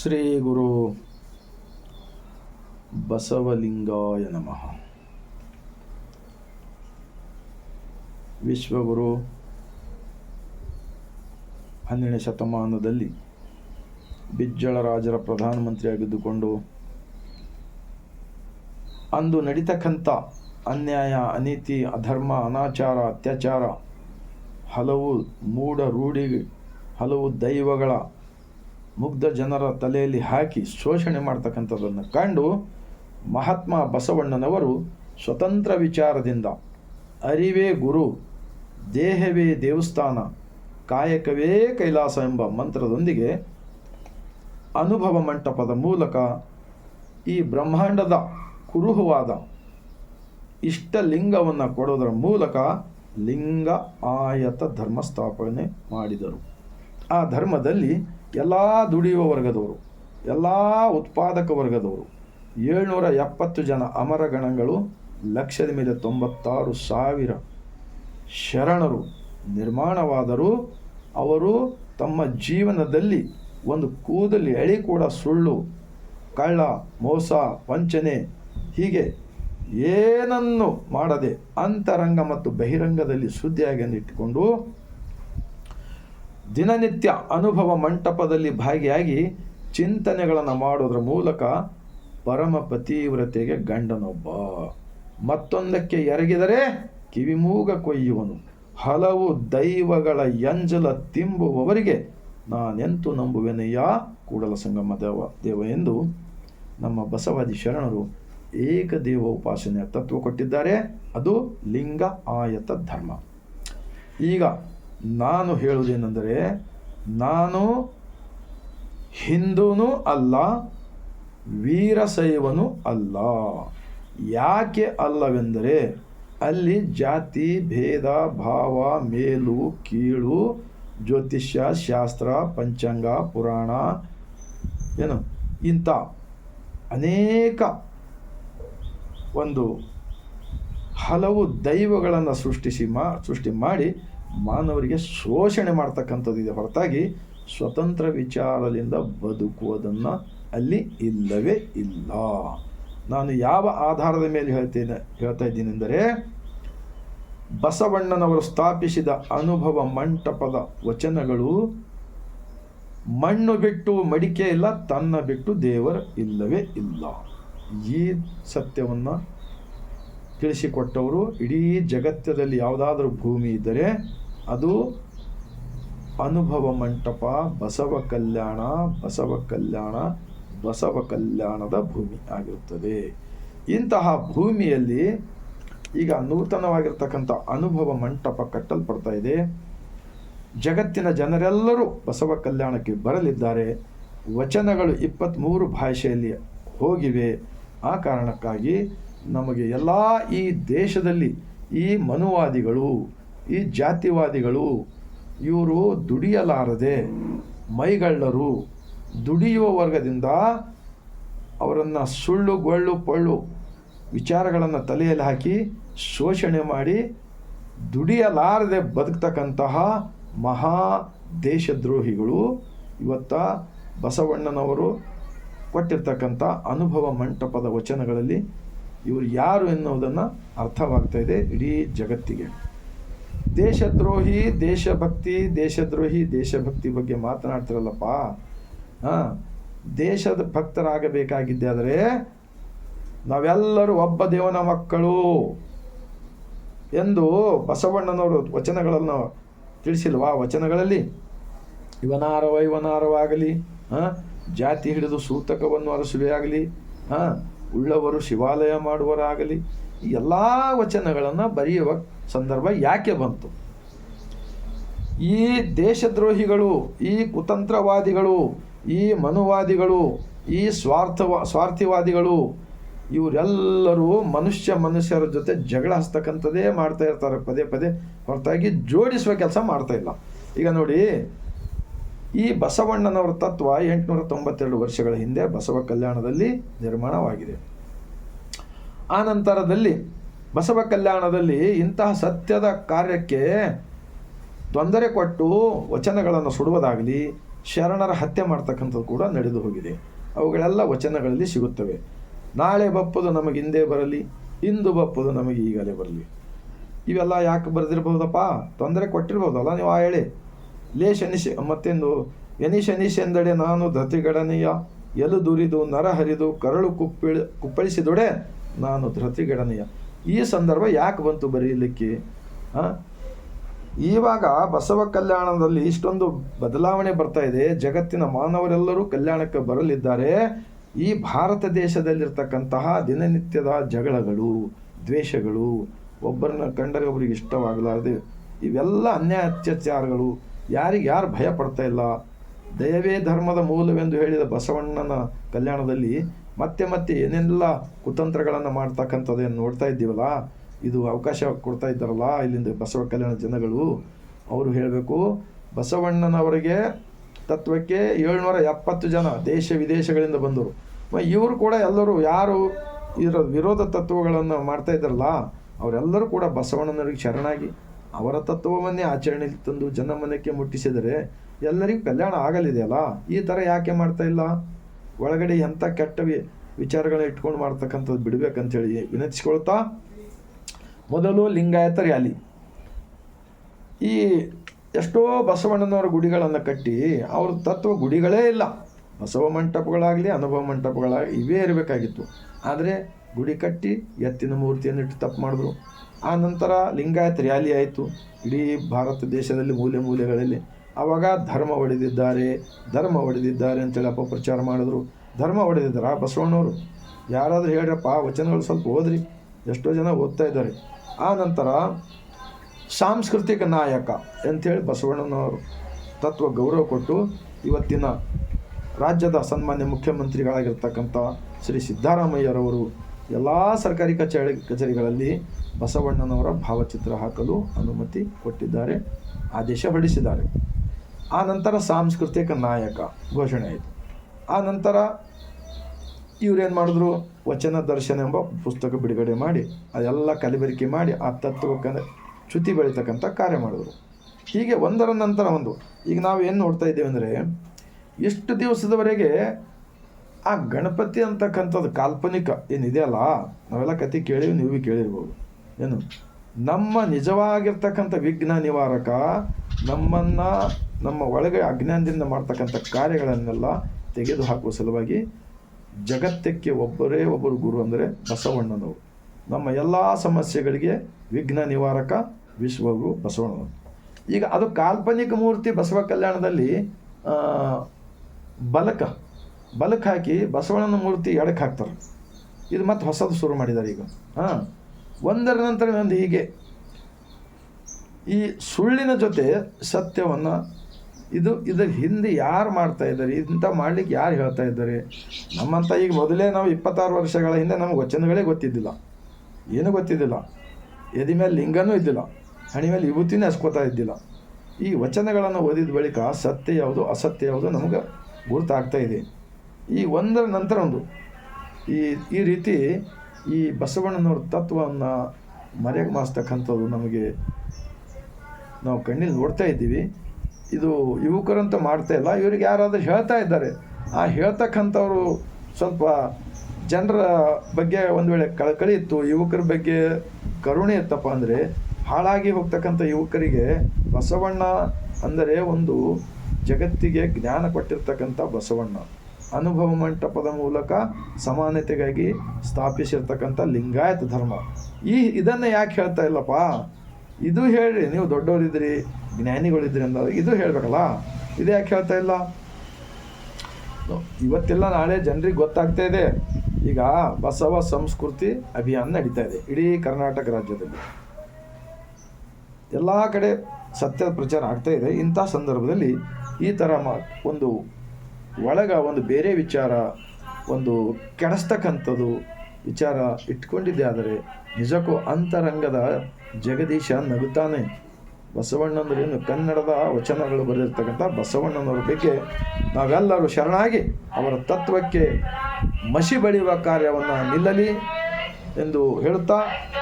ಶ್ರೀ ಗುರು ಬಸವಲಿಂಗಾಯ ನಮಃ. ವಿಶ್ವಗುರು ಹನ್ನೆರಡನೇ ಶತಮಾನದಲ್ಲಿ ಬಿಜ್ಜಳ ರಾಜರ ಪ್ರಧಾನಮಂತ್ರಿಯಾಗಿದ್ದುಕೊಂಡು ಅಂದು ನಡೀತಕ್ಕಂಥ ಅನ್ಯಾಯ, ಅನೀತಿ, ಅಧರ್ಮ, ಅನಾಚಾರ, ಅತ್ಯಾಚಾರ, ಹಲವು ಮೂಢ ರೂಢಿ ಹಲವು ದೈವಗಳ ಮುಗ್ಧ ಜನರ ತಲೆಯಲ್ಲಿ ಹಾಕಿ ಶೋಷಣೆ ಮಾಡ್ತಕ್ಕಂಥದ್ದನ್ನು ಕಂಡು ಮಹಾತ್ಮ ಬಸವಣ್ಣನವರು ಸ್ವತಂತ್ರ ವಿಚಾರದಿಂದ, ಅರಿವೇ ಗುರು, ದೇಹವೇ ದೇವಸ್ಥಾನ, ಕಾಯಕವೇ ಕೈಲಾಸ ಎಂಬ ಮಂತ್ರದೊಂದಿಗೆ ಅನುಭವ ಮಂಟಪದ ಮೂಲಕ ಈ ಬ್ರಹ್ಮಾಂಡದ ಕುರುಹುವಾದ ಇಷ್ಟಲಿಂಗವನ್ನು ಕೊಡೋದರ ಮೂಲಕ ಲಿಂಗ ಆಯತ ಧರ್ಮ ಸ್ಥಾಪನೆ ಮಾಡಿದರು. ಆ ಧರ್ಮದಲ್ಲಿ ಎಲ್ಲ ದುಡಿಯುವ ವರ್ಗದವರು, ಎಲ್ಲ ಉತ್ಪಾದಕ ವರ್ಗದವರು, ಏಳ್ನೂರ ಎಪ್ಪತ್ತು ಜನ ಅಮರಗಣಗಳು ಲಕ್ಷದ ಮೇಲೆ ತೊಂಬತ್ತಾರು ಸಾವಿರ ಶರಣರು, ನಿರ್ಮಾಣವಾದರೂ ಅವರು ತಮ್ಮ ಜೀವನದಲ್ಲಿ ಒಂದು ಕೂದಲಿ ಅಳಿ ಕೂಡ ಸುಳ್ಳು, ಕಳ್ಳ, ಮೋಸ, ವಂಚನೆ, ಹೀಗೆ ಏನನ್ನು ಮಾಡದೆ ಅಂತರಂಗ ಮತ್ತು ಬಹಿರಂಗದಲ್ಲಿ ಸುದ್ದಿಯಾಗಿ ಇಟ್ಟುಕೊಂಡು ದಿನನಿತ್ಯ ಅನುಭವ ಮಂಟಪದಲ್ಲಿ ಭಾಗಿಯಾಗಿ ಚಿಂತನೆಗಳನ್ನು ಮಾಡೋದ್ರ ಮೂಲಕ ಪರಮ ಪತಿವ್ರತೆಗೆ ಗಂಡನೊಬ್ಬ. ಮತ್ತೊಂದಕ್ಕೆ ಎರಗಿದರೆ ಕಿವಿಮೂಗ ಕೊಯ್ಯುವನು. ಹಲವು ದೈವಗಳ ಎಂಜಲ ತಿಂಬುವವರಿಗೆ ನಾನೆಂತೂ ನಂಬುವೆನಯ್ಯ? ಕೂಡಲ ಸಂಗಮ ದೇವ ದೇವ ಎಂದು ನಮ್ಮ ಬಸವಾದಿ ಶರಣರು ಏಕದೇವ ಉಪಾಸನೆಯ ತತ್ವ ಕೊಟ್ಟಿದ್ದಾರೆ. ಅದು ಲಿಂಗ ಆಯತ ಧರ್ಮ. ಈಗ ನಾನು ಹೇಳುವುದೇನೆಂದರೆ ನಾನು ಹಿಂದೂನು ಅಲ್ಲ, ವೀರಶೈವನೂ ಅಲ್ಲ. ಯಾಕೆ ಅಲ್ಲವೆಂದರೆ, ಅಲ್ಲಿ ಜಾತಿ, ಭೇದ, ಭಾವ, ಮೇಲು, ಕೀಳು, ಜ್ಯೋತಿಷ್ಯ, ಶಾಸ್ತ್ರ, ಪಂಚಾಂಗ, ಪುರಾಣ, ಏನು, ಇಂಥ ಅನೇಕ ಒಂದು ಹಲವು ದೈವಗಳನ್ನು ಸೃಷ್ಟಿಸಿ ಮಾ, ಸೃಷ್ಟಿ ಮಾಡಿ ಮಾನವರಿಗೆ ಶೋಷಣೆ ಮಾಡ್ತಕ್ಕಂಥದ್ದಿದೆ ಹೊರತಾಗಿ ಸ್ವತಂತ್ರ ವಿಚಾರದಿಂದ ಬದುಕುವುದನ್ನು ಅಲ್ಲಿ ಇಲ್ಲವೇ ಇಲ್ಲ. ನಾನು ಯಾವ ಆಧಾರದ ಮೇಲೆ ಹೇಳ್ತೇನೆ, ಹೇಳ್ತಾ ಇದ್ದೀನೆಂದರೆ ಬಸವಣ್ಣನವರು ಸ್ಥಾಪಿಸಿದ ಅನುಭವ ಮಂಟಪದ ವಚನಗಳು, ಮಣ್ಣು ಬಿಟ್ಟು ಮಡಿಕೆ ಇಲ್ಲ, ತನ್ನ ಬಿಟ್ಟು ದೇವರ ಇಲ್ಲವೇ ಇಲ್ಲ. ಈ ಸತ್ಯವನ್ನು ತಿಳಿಸಿಕೊಟ್ಟವರು ಇಡೀ ಜಗತ್ತದಲ್ಲಿ ಯಾವುದಾದ್ರೂ ಭೂಮಿ ಇದ್ದರೆ ಅದು ಅನುಭವ ಮಂಟಪ, ಬಸವ ಕಲ್ಯಾಣ ಬಸವ ಕಲ್ಯಾಣ, ಬಸವ ಕಲ್ಯಾಣದ ಭೂಮಿ ಆಗಿರುತ್ತದೆ. ಇಂತಹ ಭೂಮಿಯಲ್ಲಿ ಈಗ ನೂತನವಾಗಿರ್ತಕ್ಕಂಥ ಅನುಭವ ಮಂಟಪ ಕಟ್ಟಲ್ಪಡ್ತಾ ಇದೆ. ಜಗತ್ತಿನ ಜನರೆಲ್ಲರೂ ಬಸವ ಕಲ್ಯಾಣಕ್ಕೆ ಬರಲಿದ್ದಾರೆ. ವಚನಗಳು ಇಪ್ಪತ್ತ್ಮೂರು ಭಾಷೆಯಲ್ಲಿ ಹೋಗಿವೆ. ಆ ಕಾರಣಕ್ಕಾಗಿ ನಮಗೆ ಎಲ್ಲ ಈ ದೇಶದಲ್ಲಿ ಈ ಮನುವಾದಿಗಳು ಈ ಜಾತಿವಾದಿಗಳು ಇವರು ದುಡಿಯಲಾರದೆ ಮೈಗಳ್ಳರು ದುಡಿಯುವ ವರ್ಗದಿಂದ ಅವರನ್ನು ಸುಳ್ಳು, ಗೊಳ್ಳು, ಪೊಳ್ಳು ವಿಚಾರಗಳನ್ನು ತಲೆಯಲ್ಲಿ ಹಾಕಿ ಶೋಷಣೆ ಮಾಡಿ ದುಡಿಯಲಾರದೆ ಬದುಕ್ತಕ್ಕಂತಹ ಮಹಾ ದೇಶದ್ರೋಹಿಗಳು ಇವತ್ತ ಬಸವಣ್ಣನವರು ಕೊಟ್ಟಿರ್ತಕ್ಕಂಥ ಅನುಭವ ಮಂಟಪದ ವಚನಗಳಲ್ಲಿ ಇವರು ಯಾರು ಎನ್ನುವುದನ್ನು ಅರ್ಥವಾಗ್ತಾ ಇದೆ ಇಡೀ ಜಗತ್ತಿಗೆ. ದೇಶದ್ರೋಹಿ, ದೇಶಭಕ್ತಿ ದೇಶದ್ರೋಹಿ, ದೇಶಭಕ್ತಿ ಬಗ್ಗೆ ಮಾತನಾಡ್ತಿರಲ್ಲಪ್ಪ. ಹಾಂ, ದೇಶದ ಭಕ್ತರಾಗಬೇಕಾಗಿದ್ದೆ ಆದರೆ ನಾವೆಲ್ಲರೂ ಒಬ್ಬ ದೇವನ ಮಕ್ಕಳು ಎಂದು ಬಸವಣ್ಣನವರು ವಚನಗಳನ್ನು ತಿಳಿಸಿಲ್ವಾ? ವಚನಗಳಲ್ಲಿ ಇವನಾರವ ಇವನಾರವಾಗಲಿ ಹಾಂ, ಜಾತಿ ಹಿಡಿದು ಸೂತಕವನ್ನು ಅರಸುವೆಯಾಗಲಿ ಹಾಂ, ಉಳ್ಳವರು ಶಿವಾಲಯ ಮಾಡುವರಾಗಲಿ ಎಲ್ಲ ವಚನಗಳನ್ನು ಬರೆಯುವ ಸಂದರ್ಭ ಯಾಕೆ ಬಂತು? ಈ ದೇಶದ್ರೋಹಿಗಳು, ಈ ಕುತಂತ್ರವಾದಿಗಳು, ಈ ಮನುವಾದಿಗಳು, ಈ ಸ್ವಾರ್ಥವ, ಸ್ವಾರ್ಥಿವಾದಿಗಳು, ಇವರೆಲ್ಲರೂ ಮನುಷ್ಯ ಮನುಷ್ಯರ ಜೊತೆ ಜಗಳ ಹಚ್ತಕ್ಕಂಥದ್ದೇ ಮಾಡ್ತಾ ಇರ್ತಾರೆ. ಪದೇ ಪದೇ ಹೊರತಾಗಿ ಜೋಡಿಸುವ ಕೆಲಸ ಮಾಡ್ತಾ ಇಲ್ಲ. ಈಗ ನೋಡಿ, ಈ ಬಸವಣ್ಣನವರ ತತ್ವ ಎಂಟುನೂರ ತೊಂಬತ್ತೆರಡು ವರ್ಷಗಳ ಹಿಂದೆ ಬಸವ ಕಲ್ಯಾಣದಲ್ಲಿ ನಿರ್ಮಾಣವಾಗಿದೆ. ಆ ನಂತರದಲ್ಲಿ ಬಸವ ಕಲ್ಯಾಣದಲ್ಲಿ ಇಂತಹ ಸತ್ಯದ ಕಾರ್ಯಕ್ಕೆ ತೊಂದರೆ ಕೊಟ್ಟು ವಚನಗಳನ್ನು ಸುಡುವುದಾಗಲಿ, ಶರಣರ ಹತ್ಯೆ ಮಾಡ್ತಕ್ಕಂಥದ್ದು ಕೂಡ ನಡೆದು ಹೋಗಿದೆ. ಅವುಗಳೆಲ್ಲ ವಚನಗಳಲ್ಲಿ ಸಿಗುತ್ತವೆ. ನಾಳೆ ಬಪ್ಪದು ನಮಗೆ ಹಿಂದೆ ಬರಲಿ, ಇಂದು ಬಪ್ಪದು ನಮಗೆ ಈಗಲೇ ಬರಲಿ. ಇವೆಲ್ಲ ಯಾಕೆ ಬರೆದಿರ್ಬೋದಪ್ಪ? ತೊಂದರೆ ಕೊಟ್ಟಿರ್ಬೋದಲ್ಲ ನೀವು ಆ ಹೇಳಿ. ಲೇ ಶನಿಶ ಮತ್ತೆಂದು ಎನಿ ಶನಿಶ್ ಎಂದಡೆ ನಾನು ಧತಿಗಡನೆಯ ಎಲು ದುರಿದು ನರ ಹರಿದು ಕರಳು ಕುಪ್ಪಿಳಿ, ಕುಪ್ಪಳಿಸಿದೊಡೆ ನಾನು ಧೃತಿಗಡನೆಯ. ಈ ಸಂದರ್ಭ ಯಾಕೆ ಬಂತು ಬರೀಲಿಕ್ಕೆ? ಇವಾಗ ಬಸವ ಕಲ್ಯಾಣದಲ್ಲಿ ಇಷ್ಟೊಂದು ಬದಲಾವಣೆ ಬರ್ತಾ ಇದೆ. ಜಗತ್ತಿನ ಮಾನವರೆಲ್ಲರೂ ಕಲ್ಯಾಣಕ್ಕೆ ಬರಲಿದ್ದಾರೆ. ಈ ಭಾರತ ದೇಶದಲ್ಲಿರ್ತಕ್ಕಂತಹ ದಿನನಿತ್ಯದ ಜಗಳಗಳು, ದ್ವೇಷಗಳು, ಒಬ್ಬರನ್ನ ಕಂಡರೆ ಒಬ್ಬರಿಗೆ ಇಷ್ಟವಾಗಲಾರದೆ, ಇವೆಲ್ಲ ಅನ್ಯಾಯ ಅತ್ಯಾಚಾರಗಳು. ಯಾರಿಗೆ ಯಾರು ಭಯ ಪಡ್ತಾ ಇಲ್ಲ? ದಯವೇ ಧರ್ಮದ ಮೂಲವೆಂದು ಹೇಳಿದ ಬಸವಣ್ಣನ ಕಲ್ಯಾಣದಲ್ಲಿ ಮತ್ತೆ ಮತ್ತೆ ಏನೆಲ್ಲ ಕುತಂತ್ರಗಳನ್ನು ಮಾಡ್ತಕ್ಕಂಥದ್ದೇನು ನೋಡ್ತಾ ಇದ್ದೀವಲ್ಲ, ಇದು ಅವಕಾಶ ಕೊಡ್ತಾ ಇದ್ದಾರಲ್ಲ ಇಲ್ಲಿಂದ ಬಸವ ಕಲ್ಯಾಣ ಜನಗಳು, ಅವರು ಹೇಳಬೇಕು, ಬಸವಣ್ಣನವರಿಗೆ ತತ್ವಕ್ಕೆ ಏಳ್ನೂರ ಎಪ್ಪತ್ತು ಜನ ದೇಶ ವಿದೇಶಗಳಿಂದ ಬಂದರು ಇವರು ಕೂಡ ಎಲ್ಲರೂ ಯಾರು ಇದರ ವಿರೋಧ ತತ್ವಗಳನ್ನು ಮಾಡ್ತಾ ಇದ್ದಾರಲ್ಲ, ಅವರೆಲ್ಲರೂ ಕೂಡ ಬಸವಣ್ಣನವರಿಗೆ ಶರಣಾಗಿ, ಅವರ ತತ್ವವನ್ನೇ ಆಚರಣೆಗೆ ತಂದು ಜನಮನಕ್ಕೆ ಮುಟ್ಟಿಸಿದರೆ ಎಲ್ಲರಿಗೂ ಕಲ್ಯಾಣ ಆಗಲಿದೆಯಲ್ಲ? ಈ ಥರ ಯಾಕೆ ಮಾಡ್ತಾ ಇಲ್ಲ? ಒಳಗಡೆ ಎಂಥ ಕೆಟ್ಟ ವಿ- ವಿಚಾರಗಳನ್ನ ಇಟ್ಕೊಂಡು ಮಾಡ್ತಕ್ಕಂಥದ್ದು ಬಿಡಬೇಕಂತೇಳಿ ವಿನಂತಿಸ್ಕೊಳ್ತಾ ಮೊದಲು ಲಿಂಗಾಯತ ರ್ಯಾಲಿ. ಈ ಎಷ್ಟೋ ಬಸವಣ್ಣನವರ ಗುಡಿಗಳನ್ನು ಕಟ್ಟಿ ಅವ್ರ ತತ್ವ ಗುಡಿಗಳೇ ಇಲ್ಲ. ಬಸವ ಮಂಟಪಗಳಾಗಲಿ, ಅನುಭವ ಮಂಟಪಗಳಾಗಲಿ ಇವೇ ಇರಬೇಕಾಗಿತ್ತು. ಆದರೆ ಗುಡಿ ಕಟ್ಟಿ ಎತ್ತಿನ ಮೂರ್ತಿಯನ್ನು ಇಟ್ಟು ತಪ್ಪು ಮಾಡಿದ್ರು. ಆ ನಂತರ ಲಿಂಗಾಯತ ರ್ಯಾಲಿ ಆಯಿತು. ಇಡೀ ಭಾರತ ದೇಶದಲ್ಲಿ ಮೂಲೆ ಮೂಲೆಗಳಲ್ಲಿ ಆವಾಗ ಧರ್ಮ ಒಡೆದಿದ್ದಾರೆ ಧರ್ಮ ಒಡೆದಿದ್ದಾರೆ ಅಂತೇಳಿ ಅಪಪ್ರಚಾರ ಮಾಡಿದ್ರು. ಧರ್ಮ ಒಡೆದಿದ್ದಾರ. ಬಸವಣ್ಣವರು ಯಾರಾದರೂ ಹೇಳ್ರಪ್ಪ ವಚನಗಳು ಸ್ವಲ್ಪ ಓದ್ರಿ. ಎಷ್ಟೋ ಜನ ಓದ್ತಾ ಇದ್ದಾರೆ. ಆ ನಂತರ ಸಾಂಸ್ಕೃತಿಕ ನಾಯಕ ಅಂಥೇಳಿ ಬಸವಣ್ಣನವರು ತತ್ವ ಗೌರವ ಕೊಟ್ಟು ಇವತ್ತಿನ ರಾಜ್ಯದ ಸನ್ಮಾನ್ಯ ಮುಖ್ಯಮಂತ್ರಿಗಳಾಗಿರ್ತಕ್ಕಂಥ ಶ್ರೀ ಸಿದ್ದರಾಮಯ್ಯರವರು ಎಲ್ಲ ಸರ್ಕಾರಿ ಕಚೇರಿ, ಕಚೇರಿಗಳಲ್ಲಿ ಬಸವಣ್ಣನವರ ಭಾವಚಿತ್ರ ಹಾಕಲು ಅನುಮತಿ ಕೊಟ್ಟಿದ್ದಾರೆ, ಆದೇಶ ಹೊರಡಿಸಿದ್ದಾರೆ. ಆ ನಂತರ ಸಾಂಸ್ಕೃತಿಕ ನಾಯಕ ಘೋಷಣೆ ಆಯಿತು. ಆ ನಂತರ ಇವರೇನು ಮಾಡಿದ್ರು? ವಚನ, ದರ್ಶನ ಎಂಬ ಪುಸ್ತಕ ಬಿಡುಗಡೆ ಮಾಡಿ, ಅದೆಲ್ಲ ಕಲಬೆರಕೆ ಮಾಡಿ ಆ ತತ್ವಕ್ಕೆ ಚ್ಯುತಿ ಬೆಳೀತಕ್ಕಂಥ ಕಾರ್ಯ ಮಾಡಿದ್ರು. ಹೀಗೆ ಒಂದರ ನಂತರ ಒಂದು. ಈಗ ನಾವು ಏನು ನೋಡ್ತಾ ಇದ್ದೇವೆ ಅಂದರೆ ಎಷ್ಟು ದಿವಸದವರೆಗೆ ಆ ಗಣಪತಿ ಅಂತಕ್ಕಂಥದ್ದು ಕಾಲ್ಪನಿಕ ಏನಿದೆಯಲ್ಲ ನಾವೆಲ್ಲ ಕತೆ ಕೇಳಿವಿ, ನೀವು ಕೇಳಿರ್ಬೋದು. ಏನು? ನಮ್ಮ ನಿಜವಾಗಿರ್ತಕ್ಕಂಥ ವಿಘ್ನ ನಿವಾರಕ ನಮ್ಮನ್ನು, ನಮ್ಮ ಒಳಗೆ ಅಜ್ಞಾನದಿಂದ ಮಾಡ್ತಕ್ಕಂಥ ಕಾರ್ಯಗಳನ್ನೆಲ್ಲ ತೆಗೆದು ಹಾಕುವ ಸಲುವಾಗಿ ಜಗತ್ತಕ್ಕೆ ಒಬ್ಬರೇ ಒಬ್ಬರು ಗುರು ಅಂದರೆ ಬಸವಣ್ಣನವರು. ನಮ್ಮ ಎಲ್ಲ ಸಮಸ್ಯೆಗಳಿಗೆ ವಿಘ್ನ ನಿವಾರಕ ವಿಶ್ವಗುರು ಬಸವಣ್ಣನವರು. ಈಗ ಅದು ಕಾಲ್ಪನಿಕ ಮೂರ್ತಿ ಬಸವ ಕಲ್ಯಾಣದಲ್ಲಿ ಬಲಕ, ಬಲಕ್ ಹಾಕಿ ಬಸವಣ್ಣನ ಮೂರ್ತಿ ಎಡಕ್ಕೆ ಹಾಕ್ತಾರೆ. ಇದು ಮತ್ತೆ ಹೊಸದು ಶುರು ಮಾಡಿದ್ದಾರೆ ಈಗ. ಹಾಂ, ಒಂದರ ನಂತರ ಒಂದು ಹೀಗೆ. ಈ ಸುಳ್ಳಿನ ಜೊತೆ ಸತ್ಯವನ್ನು ಇದು ಇದರ ಹಿಂದೆ ಯಾರು ಮಾಡ್ತಾ ಇದ್ದಾರೆ, ಇಂಥ ಮಾಡ್ಲಿಕ್ಕೆ ಯಾರು ಹೇಳ್ತಾ ಇದ್ದಾರೆ? ನಮ್ಮಂತ ಈಗ ಮೊದಲೇ ನಾವು ಇಪ್ಪತ್ತಾರು ವರ್ಷಗಳ ಹಿಂದೆ ನಮಗೆ ವಚನಗಳೇ ಗೊತ್ತಿದ್ದಿಲ್ಲ. ಏನೂ ಗೊತ್ತಿದ್ದಿಲ್ಲ? ಎದೆ ಮೇಲೆ ಲಿಂಗನೂ ಇದ್ದಿಲ್ಲ, ಹಣಿ ಮೇಲೆ ವಿಭೂತಿನೇ ಹಸ್ಕೋತಾ ಇದ್ದಿಲ್ಲ. ಈ ವಚನಗಳನ್ನು ಓದಿದ ಬಳಿಕ ಸತ್ಯ ಯಾವುದು, ಅಸತ್ಯ ಯಾವುದು ನಮಗೆ ಗುರುತಾಗ್ತಾ ಇದೆ. ಈ ಒಂದರ ನಂತರ ಒಂದು, ಈ ಈ ರೀತಿ ಈ ಬಸವಣ್ಣನವ್ರ ತತ್ವವನ್ನು ಮರೆಗೆ ಮಾಸ್ತಕ್ಕಂಥದ್ದು ನಮಗೆ ನಾವು ಕಣ್ಣಿಲ್ಲಿ ನೋಡ್ತಾ ಇದ್ದೀವಿ. ಇದು ಯುವಕರಂತ ಮಾಡ್ತಾ ಇಲ್ಲ. ಇವ್ರಿಗೆ ಯಾರಾದರೂ ಹೇಳ್ತಾ ಇದ್ದಾರೆ. ಆ ಹೇಳ್ತಕ್ಕಂಥವ್ರು ಸ್ವಲ್ಪ ಜನರ ಬಗ್ಗೆ ಒಂದು ವೇಳೆ ಕಳಕಳಿ ಇತ್ತು. ಯುವಕರ ಬಗ್ಗೆ ಕರುಣೆ ಇತ್ತಪ್ಪ ಅಂದರೆ ಹಾಳಾಗಿ ಹೋಗ್ತಕ್ಕಂಥ ಯುವಕರಿಗೆ ಬಸವಣ್ಣ ಅಂದರೆ ಒಂದು ಜಗತ್ತಿಗೆ ಜ್ಞಾನ ಕೊಟ್ಟಿರ್ತಕ್ಕಂಥ ಬಸವಣ್ಣ. ಅನುಭವ ಮಂಟಪದ ಮೂಲಕ ಸಮಾನತೆಗಾಗಿ ಸ್ಥಾಪಿಸಿರ್ತಕ್ಕಂಥ ಲಿಂಗಾಯತ ಧರ್ಮ. ಈ ಇದನ್ನು ಯಾಕೆ ಹೇಳ್ತಾ ಇಲ್ಲಪ್ಪ? ಇದು ಹೇಳ್ರಿ, ನೀವು ದೊಡ್ಡವರಿದ್ರಿ ಜ್ಞಾನಿಗಳಿದ್ರಿ ಅಂದಾಗ ಇದು ಹೇಳಬೇಕಲ್ಲ? ಇದು ಯಾಕೆ ಹೇಳ್ತಾ ಇಲ್ಲ? ಇವತ್ತೆಲ್ಲ, ನಾಳೆ ಜನರಿಗೆ ಗೊತ್ತಾಗ್ತಾ ಇದೆ. ಈಗ ಬಸವ ಸಂಸ್ಕೃತಿ ಅಭಿಯಾನ ನಡೀತಾ ಇದೆ, ಇಡೀ ಕರ್ನಾಟಕ ರಾಜ್ಯದಲ್ಲಿ. ಎಲ್ಲ ಕಡೆ ಸತ್ಯದ ಪ್ರಚಾರ ಆಗ್ತಾ ಇದೆ. ಇಂಥ ಸಂದರ್ಭದಲ್ಲಿ ಈ ಥರ ಮಾ, ಒಂದು ಒಳಗ ಒಂದು ಬೇರೆ ವಿಚಾರ, ಒಂದು ಕೆಡಿಸ್ತಕ್ಕಂಥದ್ದು ವಿಚಾರ ಇಟ್ಕೊಂಡಿದ್ದೆ. ಆದರೆ ನಿಜಕ್ಕೂ ಅಂತರಂಗದ ಜಗದೀಶ ನಗುತ್ತಾನೆ. ಬಸವಣ್ಣಂದ್ರೇನು ಕನ್ನಡದ ವಚನಗಳು ಬರೆದಿರ್ತಕ್ಕಂಥ ಬಸವಣ್ಣನವರ ಬಗ್ಗೆ ನಾವೆಲ್ಲರೂ ಶರಣಾಗಿ ಅವರ ತತ್ವಕ್ಕೆ ಮಸಿ ಬಳಿಯುವ ಕಾರ್ಯವನ್ನು ನಿಲ್ಲಲಿ ಎಂದು ಹೇಳುತ್ತಾ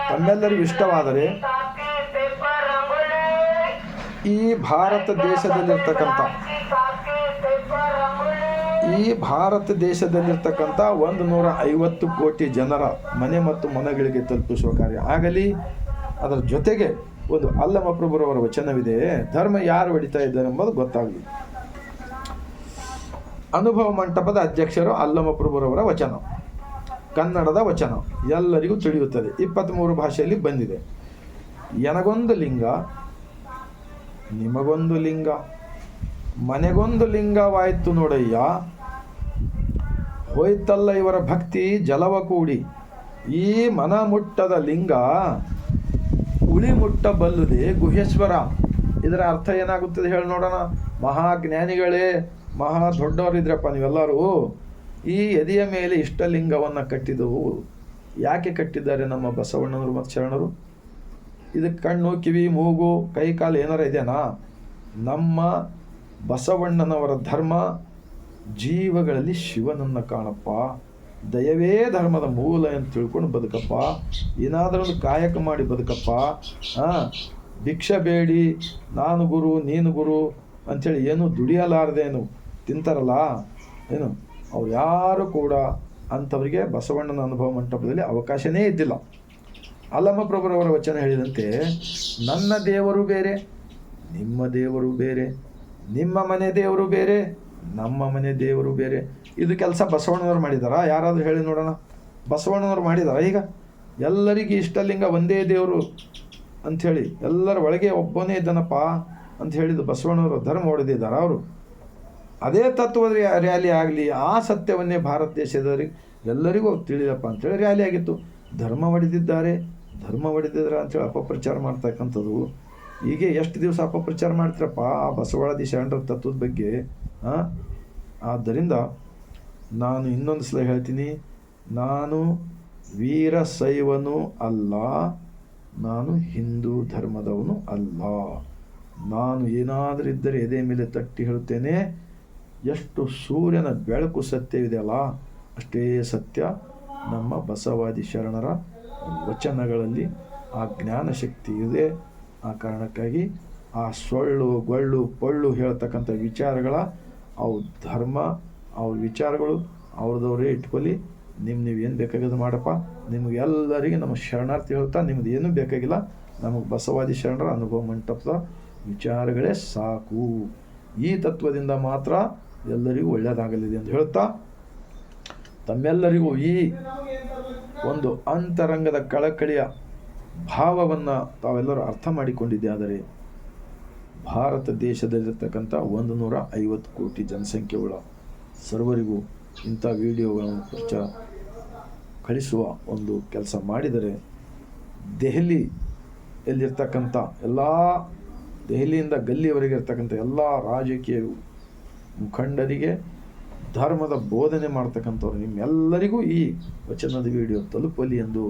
ತಮ್ಮೆಲ್ಲರಿಗೂ ಇಷ್ಟವಾದರೆ ಈ ಭಾರತ ದೇಶದಲ್ಲಿರ್ತಕ್ಕಂಥ ಈ ಭಾರತ ದೇಶದಲ್ಲಿರ್ತಕ್ಕಂಥ ಒಂದು ನೂರ ಐವತ್ತು ಕೋಟಿ ಜನರ ಮನೆ ಮತ್ತು ಮನೆಗಳಿಗೆ ತಲುಪಿಸುವ ಕಾರ್ಯ ಆಗಲಿ ಅದರ ಜೊತೆಗೆ ಒಂದು ಅಲ್ಲಮ ಪ್ರಭುರವರ ವಚನವಿದೆ, ಧರ್ಮ ಯಾರು ಹೊಡಿತಾ ಇದ್ದಾರೆ ಎಂಬುದು ಗೊತ್ತಾಗಲಿ. ಅನುಭವ ಮಂಟಪದ ಅಧ್ಯಕ್ಷರು ಅಲ್ಲಮ ಪ್ರಭುರವರ ವಚನ. ಕನ್ನಡದ ವಚನ. ಎಲ್ಲರಿಗೂ ತಿಳಿಯುತ್ತದೆ. ಇಪ್ಪತ್ತ್ಮೂರು ಭಾಷೆಯಲ್ಲಿ ಬಂದಿದೆ. ಎನಗೊಂದು ಲಿಂಗ, ನಿಮಗೊಂದು ಲಿಂಗ, ಮನೆಗೊಂದು ಲಿಂಗವಾಯಿತು ನೋಡಯ್ಯ, ಹೋಯ್ತಲ್ಲ ಇವರ ಭಕ್ತಿ ಜಲವ ಕೂಡಿ, ಈ ಮನ ಮುಟ್ಟದ ಲಿಂಗ ಉಳಿ ಮುಟ್ಟಬಲ್ಲದೆ ಗುಹೇಶ್ವರ ಇದರ ಅರ್ಥ ಏನಾಗುತ್ತದೆ ಹೇಳಿ ನೋಡೋಣ. ಮಹಾಜ್ಞಾನಿಗಳೇ ಮಹಾ ದೊಡ್ಡವರಿದ್ರಪ್ಪ ನೀವೆಲ್ಲರೂ. ಈ ಎದೆಯ ಮೇಲೆ ಇಷ್ಟಲಿಂಗವನ್ನು ಕಟ್ಟಿದವು. ಯಾಕೆ ಕಟ್ಟಿದ್ದಾರೆ ನಮ್ಮ ಬಸವಣ್ಣನವರು ಮತ್ತು ಶರಣರು? ಇದಕ್ಕೆ ಕಣ್ಣು, ಕಿವಿ, ಮೂಗು ಕೈ ಕಾಲು ಏನಾರ ಇದೆಯಾ ನಮ್ಮ ಬಸವಣ್ಣನವರ ಧರ್ಮ ಜೀವಗಳಲ್ಲಿ ಶಿವನನ್ನು ಕಾಣಪ್ಪ. ದಯವೇ ಧರ್ಮದ ಮೂಲ ಅಂತ ತಿಳ್ಕೊಂಡು ಬದುಕಪ್ಪ. ಏನಾದರೂ ಕಾಯಕ ಮಾಡಿ ಬದುಕಪ್ಪ. ಹಾಂ, ಭಿಕ್ಷೆ ಬೇಡಿ. ನಾನು ಗುರು, ನೀನು ಗುರು ಅಂಥೇಳಿ ಏನು ದುಡಿಯಲಾರ್ದೇನು ತಿಂತಾರಲ್ಲ? ಏನು? ಅವ್ರು ಯಾರು ಕೂಡ ಅಂಥವರಿಗೆ ಬಸವಣ್ಣನ ಅನುಭವ ಮಂಟಪದಲ್ಲಿ ಅವಕಾಶನೇ ಇದ್ದಿಲ್ಲ. ಅಲ್ಲಮ್ಮ ಪ್ರಭುರವರ ವಚನ ಹೇಳಿದಂತೆ, ನನ್ನ ದೇವರು ಬೇರೆ, ನಿಮ್ಮ ದೇವರು ಬೇರೆ, ನಿಮ್ಮ ಮನೆ ದೇವರು ಬೇರೆ, ನಮ್ಮ ಮನೆ ದೇವರು ಬೇರೆ ಇದು ಕೆಲಸ ಬಸವಣ್ಣನವ್ರು ಮಾಡಿದಾರಾ? ಯಾರಾದರೂ ಹೇಳಿ ನೋಡೋಣ. ಬಸವಣ್ಣನವ್ರು ಮಾಡಿದಾರ ಈಗ? ಎಲ್ಲರಿಗೆ ಇಷ್ಟಲಿಂಗ ಒಂದೇ ದೇವರು ಅಂಥೇಳಿ ಎಲ್ಲರ ಒಳಗೆ ಒಬ್ಬನೇ ಇದ್ದಾನಪ್ಪ ಅಂತ ಹೇಳಿದ್ದು ಬಸವಣ್ಣವರು ಧರ್ಮ ಹೊಡೆದಿದ್ದಾರೆ ಅವರು. ಅದೇ ತತ್ವದ ರ್ಯಾ- ರ್ಯಾಲಿ ಆಗಲಿ, ಆ ಸತ್ಯವನ್ನೇ ಭಾರತ ದೇಶದವರಿಗೆ ಎಲ್ಲರಿಗೂ ತಿಳಿದಪ್ಪ ಅಂಥೇಳಿ ರ್ಯಾಲಿ ಆಗಿತ್ತು. ಧರ್ಮ ಹೊಡೆದಿದ್ದಾರೆ ಧರ್ಮ ಹೊಡೆದಿದ್ದಾರೆ ಅಂಥೇಳಿ ಅಪಪ್ರಚಾರ ಮಾಡ್ತಕ್ಕಂಥದ್ದು. ಹೀಗೆ ಎಷ್ಟು ದಿವಸ ಅಪಪ್ರಚಾರ ಮಾಡ್ತೀರಪ್ಪ ಆ ಬಸವಳದಿ ಶರಣರ ತತ್ವದ ಬಗ್ಗೆ ಆದ್ದರಿಂದ ನಾನು ಇನ್ನೊಂದು ಸಲ ಹೇಳ್ತೀನಿ. ನಾನು ವೀರಶೈವನೂ ಅಲ್ಲ. ನಾನು ಹಿಂದೂ ಧರ್ಮದವನು ಅಲ್ಲ. ನಾನು ಏನಾದರೂ ಇದ್ದರೆ ಎದೆ ಮೇಲೆ ತಟ್ಟಿ ಹೇಳುತ್ತೇನೆ. ಎಷ್ಟು ಸೂರ್ಯನ ಬೆಳಕು ಸತ್ಯವಿದೆಯಲ್ಲ ಅಷ್ಟೇ ಸತ್ಯ ನಮ್ಮ ಬಸವಾದಿ ಶರಣರ ವಚನಗಳಲ್ಲಿ ಆ ಜ್ಞಾನ ಶಕ್ತಿ ಇದೆ. ಆ ಕಾರಣಕ್ಕಾಗಿ ಆ ಸೊಳ್ಳು, ಗೊಳ್ಳು, ಪೊಳ್ಳು ಹೇಳ್ತಕ್ಕಂಥ ವಿಚಾರಗಳ ಅವು ಧರ್ಮ ಅವ್ರ ವಿಚಾರಗಳು ಅವ್ರದವ್ರೇ ಇಟ್ಕೊಳ್ಳಿ. ನಿಮ್ಮ ನೀವು ಏನು ಬೇಕಾಗ್ಯದ ಮಾಡಪ್ಪ. ನಿಮಗೆಲ್ಲರಿಗೆ ನಮ್ಮ ಶರಣಾರ್ಥಿ ಹೇಳ್ತಾ, ನಿಮ್ದು ಏನೂ ಬೇಕಾಗಿಲ್ಲ. ನಮಗೆ ಬಸವಾದಿ ಶರಣರ ಅನುಭವ ಮಂಟಪದ ವಿಚಾರಗಳೇ ಸಾಕು. ಈ ತತ್ವದಿಂದ ಮಾತ್ರ ಎಲ್ಲರಿಗೂ ಒಳ್ಳೆಯದಾಗಲಿದೆ ಎಂದು ಹೇಳ್ತಾ, ತಮ್ಮೆಲ್ಲರಿಗೂ ಈ ಒಂದು ಅಂತರಂಗದ ಕಳಕಳಿಯ ಭಾವವನ್ನು ತಾವೆಲ್ಲರೂ ಅರ್ಥ ಮಾಡಿಕೊಂಡಿದ್ದೆ. ಆದರೆ ಭಾರತ ದೇಶದಲ್ಲಿರ್ತಕ್ಕಂಥ ಒಂದು ನೂರ ಐವತ್ತು ಕೋಟಿ ಜನಸಂಖ್ಯೆಗಳ ಸರ್ವರಿಗೂ ಇಂಥ ವಿಡಿಯೋಗಳನ್ನು ಪ್ರಚಾರ ಕಳಿಸುವ ಒಂದು ಕೆಲಸ ಮಾಡಿದರೆ ದೆಹಲಿ ಎಲ್ಲಿರ್ತಕ್ಕಂಥ ಎಲ್ಲ ದೆಹಲಿಯಿಂದ ಗಲ್ಲಿಯವರೆಗೆ ಇರ್ತಕ್ಕಂಥ ಎಲ್ಲ ರಾಜಕೀಯ ಮುಖಂಡರಿಗೆ ಧರ್ಮದ ಬೋಧನೆ ಮಾಡ್ತಕ್ಕಂಥವ್ರು ನಿಮ್ಮೆಲ್ಲರಿಗೂ ಈ ವಚನದ ವಿಡಿಯೋ ತಲುಪಲಿ ಎಂದು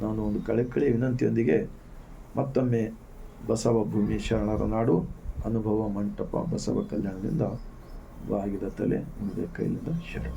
ನಾನು ಒಂದು ಕಳಕಳಿ ವಿನಂತಿಯೊಂದಿಗೆ ಮತ್ತೊಮ್ಮೆ ಬಸವ ಭೂಮಿ ಶರಣರ ನಾಡು ಅನುಭವ ಮಂಟಪ ಬಸವ ಕಲ್ಯಾಣದಿಂದ ಬಾಗಿದ ತಲೆ ಮುಂದೆ ಕೈಯಿಂದ ಶರಣ.